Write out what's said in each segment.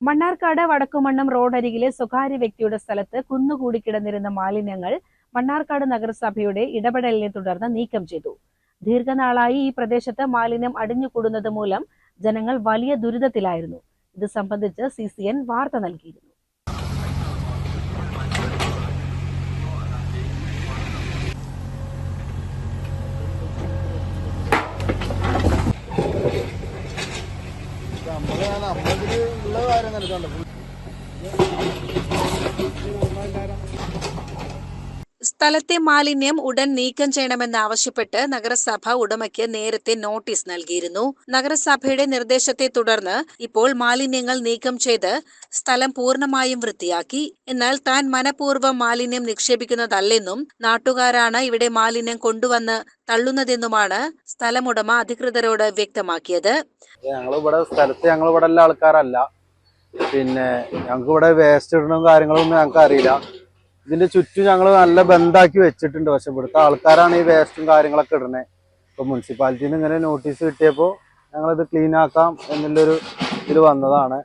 മണ്ണാർക്കാട് വടക്കുമണ്ണം റോഡരികിലെ സ്വകാര്യ വ്യക്തിയുടെ സ്ഥലത്ത് കുന്നുകൂടി കിടന്നിരുന്ന മാലിന്യങ്ങൾ മണ്ണാർക്കാട് നഗരസഭയുടെ ഇടപെടലിനെ തുടർന്ന് നീക്കം ചെയ്തു. ദീർഘനാളായി ഈ പ്രദേശത്ത് മാലിന്യം അടിഞ്ഞുകൂടുന്നത് മൂലം ജനങ്ങൾ വലിയ ദുരിതത്തിലായിരുന്നു. ഇത് സംബന്ധിച്ച് സി വാർത്ത നൽകിയിരുന്നു നമ്മൾ നമ്മളിതിൽ ഉള്ള കാര്യം നടക്കണ്ട സ്ഥലത്തെ മാലിന്യം ഉടൻ നീക്കം ചെയ്യണമെന്ന് ആവശ്യപ്പെട്ട് നഗരസഭ ഉടമയ്ക്ക് നേരത്തെ നോട്ടീസ് നൽകിയിരുന്നു. നഗരസഭയുടെ നിർദ്ദേശത്തെ തുടർന്ന് ഇപ്പോൾ മാലിന്യങ്ങൾ നീക്കം ചെയ്ത് സ്ഥലം പൂർണമായും വൃത്തിയാക്കി. എന്നാൽ താൻ മനഃപൂർവം മാലിന്യം നിക്ഷേപിക്കുന്നതല്ലെന്നും നാട്ടുകാരാണ് ഇവിടെ മാലിന്യം കൊണ്ടുവന്ന് തള്ളുന്നതെന്നുമാണ് സ്ഥലമുടമ അധികൃതരോട് വ്യക്തമാക്കിയത്. ഞങ്ങൾ ഇവിടെ സ്ഥലത്ത് ഞങ്ങൾ ഇവിടെ ആൾക്കാരല്ല. പിന്നെ ഞങ്ങൾക്ക് ഇവിടെ വേസ്റ്റ് ഇടണം കാര്യങ്ങളൊന്നും ഞങ്ങൾക്ക് അറിയില്ല ഇതിന്റെ ചുറ്റും ഞങ്ങൾ നല്ല ബന്ധാക്കി വെച്ചിട്ടുണ്ട്. പക്ഷെ ഇവിടുത്തെ ആൾക്കാരാണ് ഈ വേസ്റ്റും കാര്യങ്ങളൊക്കെ ഇടണേ ഇപ്പൊ മുനിസിപ്പാലിറ്റിയിൽ നിന്ന് ഇങ്ങനെ നോട്ടീസ് കിട്ടിയപ്പോൾ ഞങ്ങളിത് ക്ലീൻ ആക്കാം എന്നുള്ളൊരു ഇതിൽ വന്നതാണ്.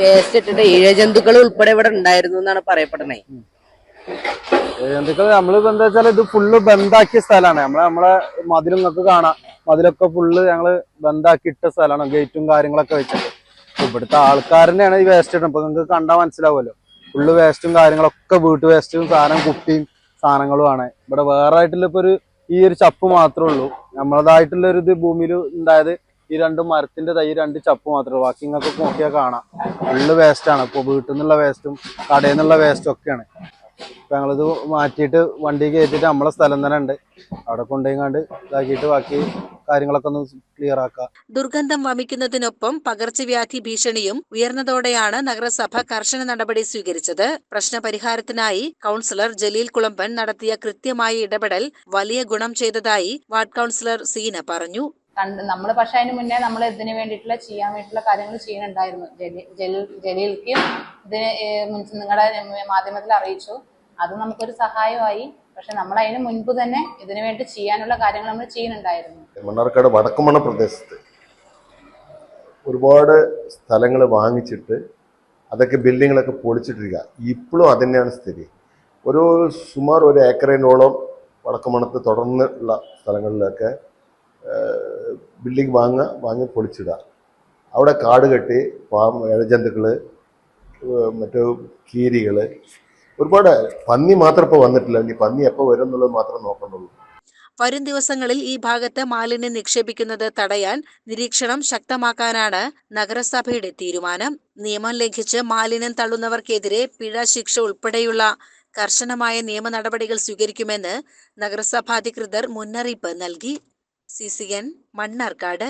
വേസ്റ്റ് ഇട്ടിട്ട് ഇഴജന്തുക്കൾ ഉൾപ്പെടെ ഇവിടെ ഉണ്ടായിരുന്നു എന്നാണ് പറയപ്പെടുന്നത് ഇഴജന്തുക്കൾ നമ്മളിപ്പോ എന്താ വെച്ചാൽ ഇത് ഫുള്ള് ബന്ധാക്കിയ സ്ഥലമാണ്. നമ്മളെ നമ്മളെ മതിലും നിങ്ങൾക്ക് കാണാം. മതിലൊക്കെ ഫുള്ള് ഞങ്ങൾ ബന്ധാക്കി ഇട്ട സ്ഥലമാണ്. ഗേറ്റും കാര്യങ്ങളൊക്കെ വെച്ചിട്ട്. ഇവിടുത്തെ ആൾക്കാരനെയാണ് ഈ വേസ്റ്റ് ഇടുന്നത്. ഇപ്പൊ നിങ്ങൾക്ക് കണ്ടാൽ മനസ്സിലാവുമല്ലോ. ഫുള്ള് വേസ്റ്റും കാര്യങ്ങളൊക്കെ വീട്ടു വേസ്റ്റും സാധനം കുപ്പിയും സാധനങ്ങളുമാണ് ഇവിടെ വേറെ ആയിട്ടുള്ള ഇപ്പൊ ഒരു ഈ ഒരു ചപ്പ് മാത്രമേ ഉള്ളൂ. നമ്മളതായിട്ടുള്ള ഒരു ഇത് ഭൂമിയിൽ ഉണ്ടായത് ഈ രണ്ട് മരത്തിന്റെ തൈ രണ്ട് ചപ്പ് മാത്രമേ ഉള്ളൂ. ബാക്കി നിങ്ങൾക്ക് നോക്കിയാൽ കാണാം. ഫുള്ള് വേസ്റ്റാണ് ഇപ്പൊ വീട്ടിൽ നിന്നുള്ള വേസ്റ്റും കടയിൽ നിന്നുള്ള വേസ്റ്റും ഒക്കെയാണ്. അപ്പൊ ഞങ്ങളിത് മാറ്റിയിട്ട് വണ്ടി കയറ്റിട്ട് നമ്മളെ സ്ഥലം തന്നെ ഉണ്ട്. അവിടെ കൊണ്ടുപോയി കണ്ട് ഇതാക്കിയിട്ട് ബാക്കി കാര്യങ്ങളൊക്കെ ഒന്ന് ക്ലിയർ ആക്കുക ദുർഗന്ധം വമിക്കുന്നതിനൊപ്പം പകർച്ചവ്യാധി ഭീഷണിയും ഉയർന്നതോടെയാണ് നഗരസഭ കർശന നടപടി സ്വീകരിച്ചത്. പ്രശ്നപരിഹാരത്തിനായി കൌൺസിലർ ജലീൽ കുളമ്പൻ നടത്തിയ കൃത്യമായ ഇടപെടൽ വലിയ ഗുണം ചെയ്തതായി വാർഡ് കൗൺസിലർ സീന പറഞ്ഞു. നമ്മൾ പക്ഷെ അതിന് മുന്നേ നമ്മൾ ഇതിന് വേണ്ടിയിട്ടുള്ള ചെയ്യാൻ വേണ്ടിയിട്ടുള്ള കാര്യങ്ങൾ ചെയ്യുന്നുണ്ടായിരുന്നു. ജലീ ജലീൽ ജലീൽക്കും ഇതിന് നിങ്ങളുടെ മാധ്യമത്തിൽ അറിയിച്ചു. അത് നമുക്കൊരു സഹായമായി. പക്ഷെ നമ്മൾ അതിന് മുൻപ് തന്നെ ഇതിനു വേണ്ടി ചെയ്യാനുള്ള കാര്യങ്ങൾ നമ്മൾ ചെയ്യുന്നുണ്ടായിരുന്നു. മണ്ണാർക്കാട് വടക്കുമണ പ്രദേശത്ത് ഒരുപാട് സ്ഥലങ്ങൾ വാങ്ങിച്ചിട്ട് അതൊക്കെ ബിൽഡിങ്ങിലൊക്കെ പൊളിച്ചിട്ടിരിക്കുക ഇപ്പോഴും അത് തന്നെയാണ് സ്ഥിതി. ഒരു സുമാർ ഒരു ഏക്കറിനോളം തുടർന്ന് ഉള്ള സ്ഥലങ്ങളിലൊക്കെ ബിൽഡിംഗ് വാങ്ങുക വാങ്ങി പൊളിച്ചിടുക. അവിടെ കാട് കെട്ടി പാ ഇഴജന്തുക്കൾ മറ്റു കീരികൾ ഒരുപാട് പന്നി മാത്രം ഇപ്പോൾ വന്നിട്ടില്ല. ഇനി പന്നി എപ്പോൾ വരും എന്നുള്ളത് മാത്രം നോക്കണ്ടുള്ളൂ. വരും ദിവസങ്ങളിൽ ഈ ഭാഗത്ത് മാലിന്യം നിക്ഷേപിക്കുന്നത് തടയാൻ നിരീക്ഷണം ശക്തമാക്കാനാണ് നഗരസഭയുടെ തീരുമാനം. നിയമം ലംഘിച്ച് മാലിന്യം തള്ളുന്നവർക്കെതിരെ പിഴ ശിക്ഷ ഉൾപ്പെടെയുള്ള കർശനമായ നിയമ നടപടികൾ സ്വീകരിക്കുമെന്ന് നഗരസഭാധികൃതർ മുന്നറിയിപ്പ് നൽകി. C C N Mannarkkad.